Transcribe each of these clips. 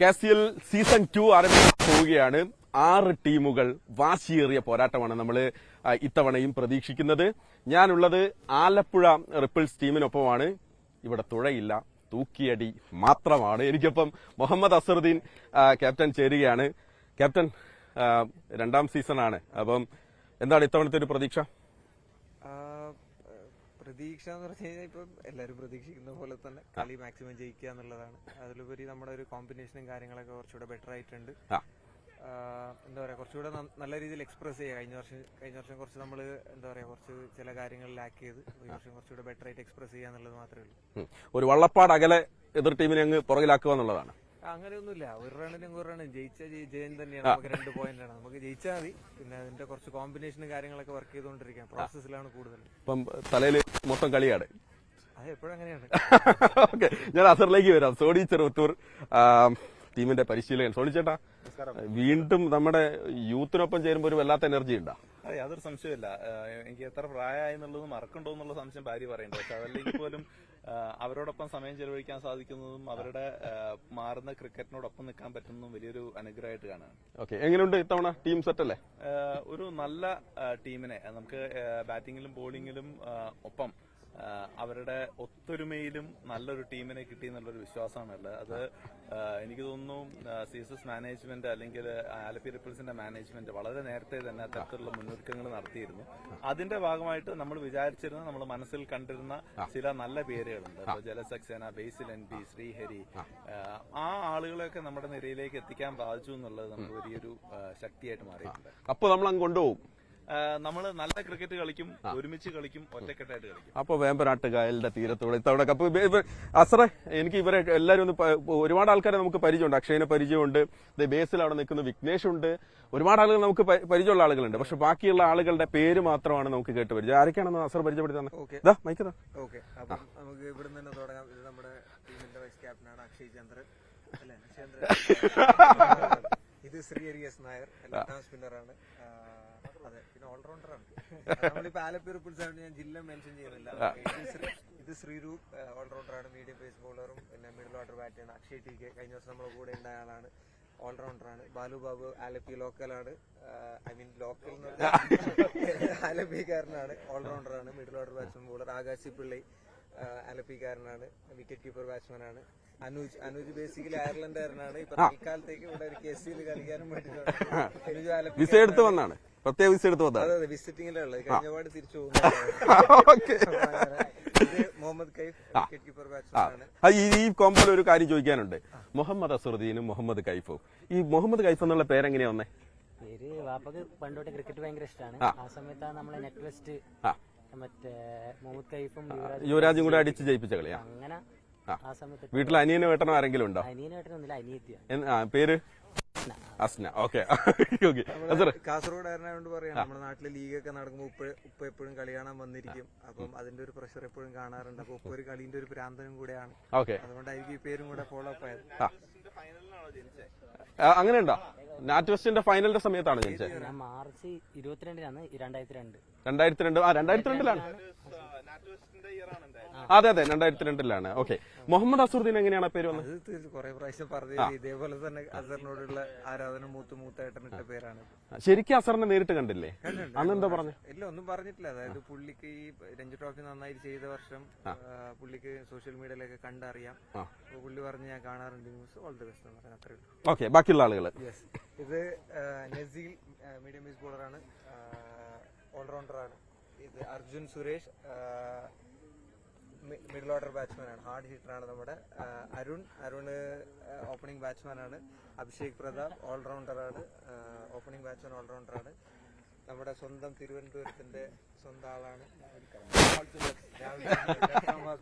K C L season two ആരംഭിക്കാൻ പോവുകയാണ്. ആറ് ടീമുകൾ വാശിയേറിയ പോരാട്ടമാണ് നമ്മൾ ഇത്തവണയും പ്രതീക്ഷിക്കുന്നത്. ഞാനുള്ളത് ആലപ്പുഴ റിപ്പിൾസ് ടീമിനൊപ്പമാണ്. ഇവിടെ തുഴയില്ല തൂക്കിയടി മാത്രമാണ്. എനിക്കൊപ്പം മുഹമ്മദ് അസറുദ്ദീൻ ക്യാപ്റ്റൻ ചേരുകയാണ്. ക്യാപ്റ്റൻ രണ്ടാം സീസണാണ്. അപ്പം എന്താണ് ഇത്തവണത്തെ ഒരു പ്രതീക്ഷ? പ്രതീക്ഷ എന്ന് പറഞ്ഞു കഴിഞ്ഞാൽ ഇപ്പം എല്ലാവരും പ്രതീക്ഷിക്കുന്ന പോലെ തന്നെ കളി മാക്സിമം ജയിക്കുക എന്നുള്ളതാണ്. അതിലുപരി നമ്മുടെ ഒരു കോമ്പിനേഷനും കാര്യങ്ങളൊക്കെ കുറച്ചുകൂടെ ബെറ്റർ ആയിട്ടുണ്ട്. എന്താ പറയാ കുറച്ചുകൂടെ നല്ല രീതിയിൽ എക്സ്പ്രസ് ചെയ്യുക. കഴിഞ്ഞ വർഷം കഴിഞ്ഞ വർഷം കുറച്ച് നമ്മൾ എന്താ പറയാ കുറച്ച് ചില കാര്യങ്ങൾ ലാക്ക് ചെയ്ത് ഈ വർഷം കുറച്ചുകൂടെ ബെറ്റർ ആയിട്ട് എക്സ്പ്രസ് ചെയ്യുക എന്നുള്ളത് മാത്രമേ ഉള്ളൂ. ഒരു വള്ളപ്പാട് അകലെ എതിർ ടീമിനെ അങ്ങ് പുറകിലാക്കുക എന്നുള്ളതാണ്. അങ്ങനെയൊന്നുമില്ല. ഒരു റണ്ണിനും ഒരു റണ്ണും ജയിച്ച ജയി- തന്നെയാണ്. നമുക്ക് രണ്ട് പോയിന്റ് ആണ്. നമുക്ക് ജയിച്ചാൽ മതി. പിന്നെ അതിന്റെ കുറച്ച് കോമ്പിനേഷനും കാര്യങ്ങളൊക്കെ വർക്ക് ചെയ്തുകൊണ്ടിരിക്കുക പ്രോസസ്സിലാണ് കൂടുതൽ. ഇപ്പം തലയിൽ മൊത്തം കളിയാണ്. അത് എപ്പോഴും അങ്ങനെയാണ്. ഓക്കെ ഞാൻ അസറിലേക്ക് വരാം. സോഡി ചെറുത്തൂർ ടീമിന്റെ പരിശീലകൻ. സോണി ചേട്ടാ വീണ്ടും നമ്മുടെ യൂത്തിനൊപ്പം ചേരുമ്പോൾ ഒരു വല്ലാത്ത എനർജി ഉണ്ടാ? അതെ യാതൊരു സംശയമില്ല എനിക്ക് എത്ര പ്രായമായി എന്നുള്ളത് മറക്കണ്ടോ എന്നുള്ള സംശയം ഭാര്യ പറയുന്നുണ്ട്. പക്ഷെ അതല്ലെങ്കിൽ പോലും അവരോടൊപ്പം സമയം ചെലവഴിക്കാൻ സാധിക്കുന്നതും അവരുടെ മാറുന്ന ക്രിക്കറ്റിനോടൊപ്പം നിൽക്കാൻ പറ്റുന്നതും വലിയൊരു അനുഗ്രഹമായിട്ട് കാണാണ് ഓക്കെ എങ്ങനെയുണ്ട് ഇത്തവണ ടീം സെറ്റ് അല്ലേ ഒരു നല്ല ടീമിനെ നമുക്ക് ബാറ്റിംഗിലും ബാറ്റിങ്ങിലും ബോളിങ്ങിലും ഒപ്പം അവരുടെ ഒത്തൊരുമയിലും നല്ലൊരു ടീമിനെ കിട്ടി എന്നുള്ളൊരു വിശ്വാസമാണ് ഉള്ളത് അത് എനിക്ക് തോന്നുന്നു ഏഹ് സീസസ് മാനേജ്മെന്റ് അല്ലെങ്കിൽ ആലപ്പി റിപ്പിൾസിന്റെ മാനേജ്മെന്റ് വളരെ നേരത്തെ തന്നെ അത്തരത്തിലുള്ള മുന്നൊരുക്കങ്ങൾ നടത്തിയിരുന്നു. അതിന്റെ ഭാഗമായിട്ട് നമ്മൾ വിചാരിച്ചിരുന്ന നമ്മൾ മനസ്സിൽ കണ്ടിരുന്ന ചില നല്ല പേരുകളുണ്ട്. ജലസക്സേന ബേസിൽ എൻ പി ശ്രീഹരി ആ. ആളുകളെയൊക്കെ നമ്മുടെ നിരയിലേക്ക് എത്തിക്കാൻ സാധിച്ചു എന്നുള്ളത് നമുക്ക് വലിയൊരു ശക്തിയായിട്ട് മാറിയിട്ടുണ്ട്. അപ്പൊ നമ്മൾ അങ്ങ് കൊണ്ടുപോകും. നമ്മൾ നല്ല ക്രിക്കറ്റ് കളിക്കും ഒരുമിച്ച് കളിക്കും ഒറ്റക്കെട്ടായിട്ട് കളിക്കും. അപ്പൊ വേമ്പനാട്ട് കായലിന്റെ തീരത്തോടെ ഇത്തവണ കപ്പ് ഇവ- എനിക്ക് ഇവരെ എല്ലാവരും ഒന്ന് ഒരുപാട് ആൾക്കാരെ നമുക്ക് പരിചയമുണ്ട്. അക്ഷയനെ പരിചയമുണ്ട്. ദേ ബേസിൽ അവിടെ നിൽക്കുന്ന വിഘ്നേഷ് ഉണ്ട്. ഒരുപാട് ആളുകൾ നമുക്ക് പരിചയമുള്ള ആളുകളുണ്ട്. പക്ഷെ ബാക്കിയുള്ള ആളുകളുടെ പേര് മാത്രമാണ് നമുക്ക് കേട്ട് പരിചയം ആരൊക്കെയാണെന്ന് അസർ പരിചയപ്പെടുത്തുന്നത് മൈക്കതാ ഓക്കെ. നമുക്ക് ഇവിടുന്ന് തന്നെ തുടങ്ങാം. ഇത് നമ്മുടെ ടീമിന്റെ വൈസ് ക്യാപ്റ്റനാണ് അക്ഷയ് ചന്ദ്രൻ അല്ലേ? അക്ഷയ് ഇത് ശ്രീ എരി എസ് നായർ സ്പിന്നറാണ് അതെ പിന്നെ ഓൾറൗണ്ടറാണ് നമ്മളിപ്പോ ആലപ്പി റിപ്പിൾസ് ഞാൻ ജില്ല മെൻഷൻ ചെയ്യുന്നില്ല. ഇത് ശ്രീ- ശ്രീരൂപ് ഓൾറൗണ്ടറാണ് മീഡിയം പേസ് ബോളറും പിന്നെ മിഡിൽ ഓർഡർ ബാറ്റാണ് അക്ഷയ് ടി കെ കഴിഞ്ഞ വർഷം നമ്മുടെ കൂടെ ഉണ്ടായ ആളാണ്. ഓൾറൗണ്ടറാണ് ബാലു ബാബു ആലപ്പി ലോക്കലാണ് ഐ മീൻ ലോക്കൽ ആലപ്പിക്കാരനാണ്. ഓൾറൗണ്ടറാണ് middle order batsman bowler Akash Pillai ആലപ്പിക്കാരനാണ്. Wicket keeper batsman ആണ്. അനുജ് അനുജ് ബേസിക്കലി അയർലൻഡുകാരനാണ് ഇപ്പൊ തൽക്കാലത്തേക്ക് ഇവിടെ ഒരു കെ സിയിൽ കളിക്കാനും വേണ്ടിയിട്ടാണ്. അനുജ് ആലപ്പി വന്നാണ്. പ്രത്യേക വിസ എടുത്ത് വിസിറ്റിംഗിലുള്ളത് കഴിഞ്ഞ പാട് തിരിച്ചു ആ, ഈ കോമ്പോൾ ഒരു കാര്യം ചോദിക്കാനുണ്ട്. മുഹമ്മദ് അസുറുദ്ദീനും മുഹമ്മദ് കൈഫും. ഈ മുഹമ്മദ് കൈഫ് എന്നുള്ള പേരെങ്ങനെയാ വന്നേ? പേര് വാപ്പക്ക് പണ്ടോട്ട് ക്രിക്കറ്റ് ഭയങ്കര ഇഷ്ടമാണ് ആ. സമയത്താണ് നമ്മളെ നെറ്റ്വെസ്റ്റ്. മറ്റേ മുഹമ്മദ് കൈഫും യുവരാജ് കൂടെ അടിച്ച് ജയിപ്പിച്ച കളിയാ? അങ്ങനെ ആ. സമയത്ത് വീട്ടിൽ അനിയനും വേട്ടനോ ആരെങ്കിലും ഉണ്ടോ? അനിയനായിട്ടൊന്നുമില്ല വേട്ടനൊന്നുമില്ല അനിയത്തിയാ. ആ, പേര്? അസ്ന. ഓക്കെ കാസർഗോഡ് ആയിരുന്നു പറയാം നമ്മുടെ നാട്ടിലെ ലീഗൊക്കെ നടക്കുമ്പോൾ ഉപ്പ ഉപ്പ എപ്പോഴും കളി കാണാൻ വന്നിരിക്കും. അപ്പം അതിന്റെ ഒരു പ്രഷർ എപ്പോഴും കാണാറുണ്ട്. അപ്പൊ ഉപ്പ ഒരു കളിന്റെ ഒരു പ്രാന്തനും കൂടെയാണ്. ഓക്കെ അതുകൊണ്ടായിരിക്കും ഈ പേരും കൂടെ ഫോളോ അപ്പ് ആയത്. അങ്ങനെ ഉണ്ടോ നാറ്റ് വെസ്റ്റിന്റെ ഫൈനലിന്റെ സമയത്താണ് ജനിച്ചത് മാർച്ച് ഇരുപത്തിരണ്ടിനാണ് രണ്ടായിരത്തി രണ്ട് രണ്ടായിരത്തി രണ്ട് ആ രണ്ടായിരത്തി രണ്ടിലാണ് അതെ അതെ. രണ്ടായിരത്തി രണ്ടിലാണ് ഓക്കെ മുഹമ്മദ് അസുറുദ്ദീൻ എങ്ങനെയാണ് പേര് വന്നത്? കുറെ പ്രാവശ്യം പറഞ്ഞു ഇതേപോലെ തന്നെ അസറിനോടുള്ള ആരാധന മൂത്ത് പേരാണ്. ശരിക്കും അസറിനെ നേരിട്ട് കണ്ടില്ലേ? അന്ന് എന്താ പറഞ്ഞു? ഇല്ല ഒന്നും പറഞ്ഞിട്ടില്ല. അതായത് പുള്ളിക്ക് ഈ രഞ്ജി ട്രോഫി നന്നായി ചെയ്ത വർഷം പുള്ളിക്ക് സോഷ്യൽ മീഡിയയിലൊക്കെ കണ്ടറിയാം. പുള്ളി പറഞ്ഞ് ഞാൻ കാണാറുണ്ട് ന്യൂസ്. ഓൾ ദി ബെസ്റ്റ് എന്ന് പറയാൻ അത്രേ ഉള്ളൂ. ഓക്കെ ബാക്കിയുള്ള ആളുകൾ. യെസ് ഇത് നസീൽ മീഡിയം ബേസ് ബോളറാണ് ഓൾറൗണ്ടറാണ് ഇത് Arjun Suresh middle order batsman ആണ്. ഹാർഡ് ഹീറ്റർ ആണ് നമ്മുടെ അരുൺ. അരുൺ ഓപ്പണിംഗ് ബാറ്റ്സ്മാൻ ആണ്. അഭിഷേക് പ്രതാപ് ഓൾറൗണ്ടറാണ് ഓപ്പണിംഗ് ബാറ്റ്സ്മാൻ ഓൾറൗണ്ടറാണ് നമ്മുടെ സ്വന്തം തിരുവനന്തപുരത്തിന്റെ സ്വന്തം ആളാണ്.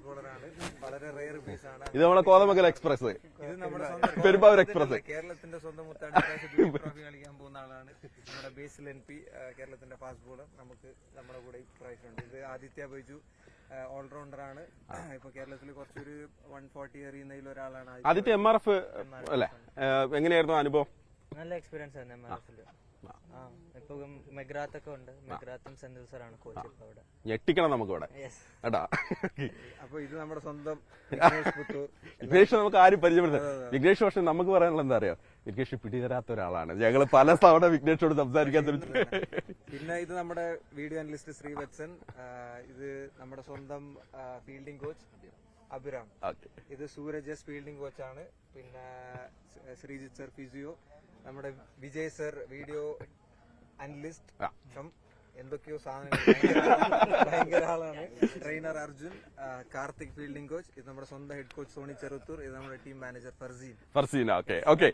ബോളറാണ് വളരെ റെയർ പീസ് ആണ്. ഇത് നമ്മുടെ കോതമംഗൽ എക്സ്പ്രസ് ഇത് നമ്മുടെ സ്വന്തം പെരുമ്പാവൂർ എക്സ്പ്രസ് കേരളത്തിന്റെ സ്വന്തം മുത്താണ് ട്രോഫി കളിക്കാൻ പോകുന്ന ആളാണ്. നമ്മുടെ ബേസിൽ എൻ പി കേരളത്തിന്റെ ഫാസ്റ്റ് ബോളർ നമുക്ക് നമ്മുടെ കൂടെ ഉണ്ട്. ഇത് ആദിത്യ ബൈജു. ഓൾറൗണ്ടർ ആണ് ഇപ്പൊ കേരളത്തിൽ കുറച്ചൊരു വൺ ഫോർട്ടി എറിയുന്നതിൽ ഒരാളാണ്. ആദ്യത്തെ എം ആർ എഫ് അല്ലെ? എങ്ങനെയായിരുന്നു അനുഭവം? നല്ല എക്സ്പീരിയൻസ് ആയിരുന്നു എം ആർ ആ ഇപ്പൊ മെഗ്രാത്തൊക്കെ ഉണ്ട്. മെഗ്രാത്തും സെന്റ് സാറാണ് കോച്ച് ഇപ്പൊ അവിടെ. ഞെട്ടിക്കണം നമുക്ക് ഇവിടെ കേട്ടാ അപ്പൊ ഇത് നമ്മുടെ സ്വന്തം വിഘ്നേഷ് നമുക്ക് ആരും പരിചയപ്പെടുത്താം വിഘ്നേഷ് പക്ഷെ നമുക്ക് പറയാനുള്ള എന്താ അറിയോ? വിഘ്നേഷ് പിടിതരാത്ത ഒരാളാണ്. ഞങ്ങൾ പല തവണ വിഘ്നേഷോട് സംസാരിക്കാൻ ശ്രമിച്ചു പിന്നെ ഇത് നമ്മുടെ വീഡിയോ അനലിസ്റ്റ് ശ്രീവത്സൻ ഇത് നമ്മുടെ സ്വന്തം ഫീൽഡിംഗ് കോച്ച് അഭിരാം. ഓക്കെ. ഇത് സൂരജ് എസ് ഫീൽഡിംഗ് കോച്ചാണ് പിന്നെ ശ്രീജിത് ശ്രീജിത്ത് സർ ഫിസിയോ. നമ്മുടെ വിജയ് സർ വീഡിയോ അനലിസ്റ്റ്. എന്തൊക്കെയോ സാധനങ്ങൾ. ഭയങ്കര- ആളാണ്. Trainer Arjun Karthik fielding coach ഇത് നമ്മുടെ സ്വന്തം ഹെഡ് കോച്ച് സോണി ചെറുത്തൂർ ഇത് നമ്മുടെ team manager Farseen. Farseen okay okay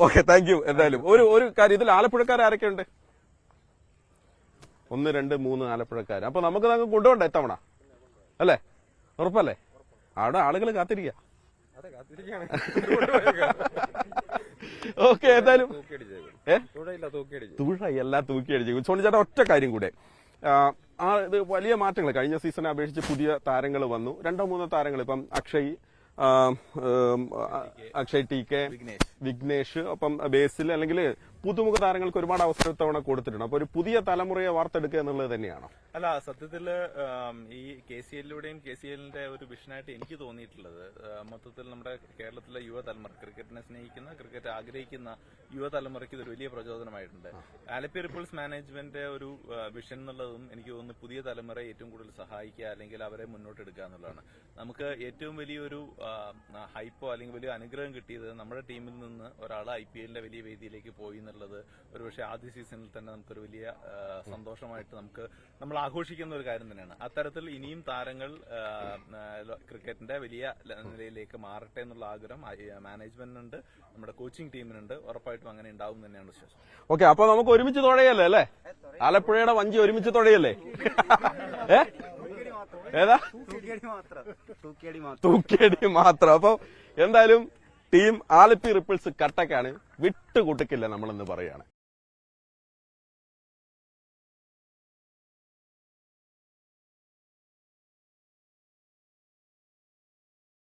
okay thank you എന്തായാലും ഒരു ഒരു കാര്യം ഇതിൽ ആലപ്പുഴക്കാർ ആരൊക്കെ ഉണ്ട് ഒന്ന് രണ്ട് മൂന്ന് ആലപ്പുഴക്കാർ അപ്പൊ നമുക്ക് കൊണ്ടുപോണ്ട എത്തവണ അല്ലേ? ഉറപ്പല്ലേ? അവിടെ ആളുകൾ കാത്തിരിക്കുക ഓക്കെ ഏതായാലും തൂഴ തുഴയില്ല തൂക്കി അടിച്ചു സോണി ചേട്ടൻ ഒറ്റ കാര്യം കൂടെ. ആ, ഇത് വലിയ മാറ്റങ്ങൾ കഴിഞ്ഞ സീസണെ അപേക്ഷിച്ച് പുതിയ താരങ്ങൾ വന്നു. രണ്ടോ മൂന്നോ താരങ്ങൾ ഇപ്പം അക്ഷയ് അക്ഷയ് ടി കെ വിഘ്നേഷ്. ഒപ്പം ബേസിൽ അല്ലെങ്കിൽ പുതുമുഖ താരങ്ങൾക്ക് ഒരുപാട് അവസരം ഇത്തവണ കൊടുത്തിട്ടുണ്ട്. അപ്പൊ ഒരു പുതിയ തലമുറയെ വാർത്തെടുക്കുക എന്നുള്ളത് തന്നെയാണോ? അല്ല സത്യത്തിൽ ഈ കെ സി എല്ലിലൂടെയും കെ സി എല്ലിന്റെ ഒരു വിഷനായിട്ട് എനിക്ക് തോന്നിയിട്ടുള്ളത് മൊത്തത്തിൽ നമ്മുടെ കേരളത്തിലെ യുവതലമുറ ക്രിക്കറ്റിനെ സ്നേഹിക്കുന്ന ക്രിക്കറ്റ് ആഗ്രഹിക്കുന്ന യുവതലമുറയ്ക്ക് ഇതൊരു വലിയ പ്രചോദനമായിട്ടുണ്ട്. ആലപ്പി റിപ്പിൾസ് മാനേജ്മെന്റ് ഒരു വിഷൻ എന്നുള്ളതും എനിക്ക് തോന്നുന്നു പുതിയ തലമുറയെ ഏറ്റവും കൂടുതൽ സഹായിക്കുക അല്ലെങ്കിൽ അവരെ മുന്നോട്ട് എടുക്കുക എന്നുള്ളതാണ്. നമുക്ക് ഏറ്റവും വലിയൊരു ഹൈപ്പോ അല്ലെങ്കിൽ വലിയ അനുഗ്രഹം കിട്ടിയത് നമ്മുടെ ടീമിൽ നിന്ന് ഒരാൾ ഐ പി എല്ലിന്റെ വലിയ വേദിയിലേക്ക് പോയി എന്നുള്ളത് ഒരുപക്ഷെ ആദ്യ സീസണിൽ തന്നെ നമുക്കൊരു വലിയ സന്തോഷമായിട്ട് നമുക്ക് നമ്മൾ ആഘോഷിക്കുന്ന ഒരു കാര്യം തന്നെയാണ്. അത്തരത്തിൽ ഇനിയും താരങ്ങൾ ക്രിക്കറ്റിന്റെ വലിയ നിലയിലേക്ക് മാറട്ടെ എന്നുള്ള ആഗ്രഹം മാനേജ്മെന്റിനുണ്ട് നമ്മുടെ കോച്ചിങ് ടീമിനുണ്ട്. ഉറപ്പായിട്ടും അങ്ങനെ ഉണ്ടാവും തന്നെയാണ് വിശ്വാസം. ഓക്കെ അപ്പൊ നമുക്ക് ഒരുമിച്ച് തുഴയല്ലേ അല്ലേ? ആലപ്പുഴയുടെ വഞ്ചി ഒരുമിച്ച് തുഴയല്ലേ? ഏ? ഏതാ? തൂക്കിയടി മാത്രം. അപ്പൊ എന്തായാലും ടീം ആലപ്പി റിപ്പിൾസ് കട്ടക്കാണ് വിട്ടുകൊടുക്കില്ല നമ്മളെന്ന് പറയാണ്